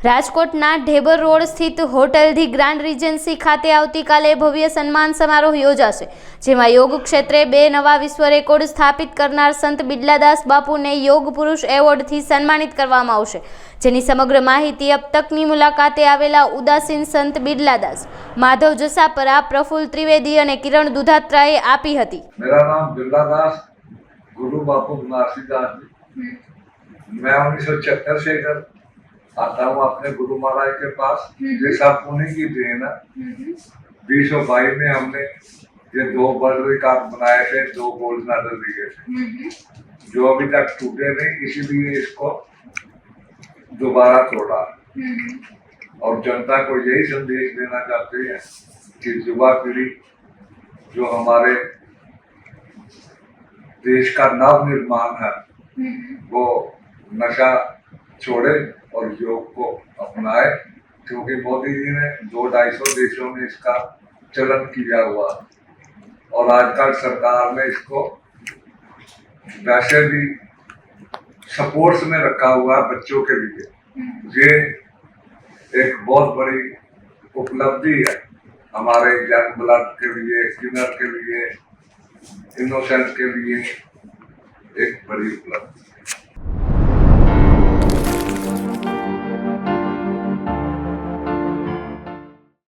રાજકોટના ઢેબર રોડ સ્થિત hotel the grand regency ખાતે આવતીકાલે ભવ્ય સન્માન સમારોહ યોજાશે જેમાં યોગ ક્ષેત્રે બે નવા વિશ્વ રેકોર્ડ સ્થાપિત કરનાર સંત બિડલાદાસ બાપુને યોગ પુરુષ એવોર્ડથી સન્માનિત કરવામાં આવશે જેની સમગ્ર માહિતી અબ તકની મુલાકાતે આવેલા ઉદાસીન સંત બિડલાદાસ માધવ જસાપરા પ્રફુલ્લ ત્રિવેદી અને કિરણ દુધાત્રાએ આપી હતી मेरा नाम बिरला दास गुरु बापू बनारसीदास जी मैं उन्नीस सौ छिहत्तर से इधर आता हूँ अपने गुरु महाराज के पास। ये सब उन्हीं की देन है बीस सौ बाईस में हमने ये दो वर्ल्ड रिकॉर्ड बनाए थे दो गोल्ड मेडल लिए थे। जो अभी तक टूटे नहीं इसीलिए इसको दोबारा तोड़ा। और जनता को यही संदेश देना चाहते हैं कि युवा पीढ़ी जो हमारे देश का नव निर्माण है वो नशा छोड़े और योग को अपनाए क्योंकि मोदी जी ने दो ढाई सौ देशों में इसका चलन किया हुआ। और आजकल सरकार ने इसको वैसे भी सपोर्ट्स में रखा हुआ है बच्चों के लिए। ये एक बहुत बड़ी उपलब्धि है हमारे यंग ब्लड के लिए किनर के लिए इनोसेंट के लिए एक बड़ी उपलब्धि।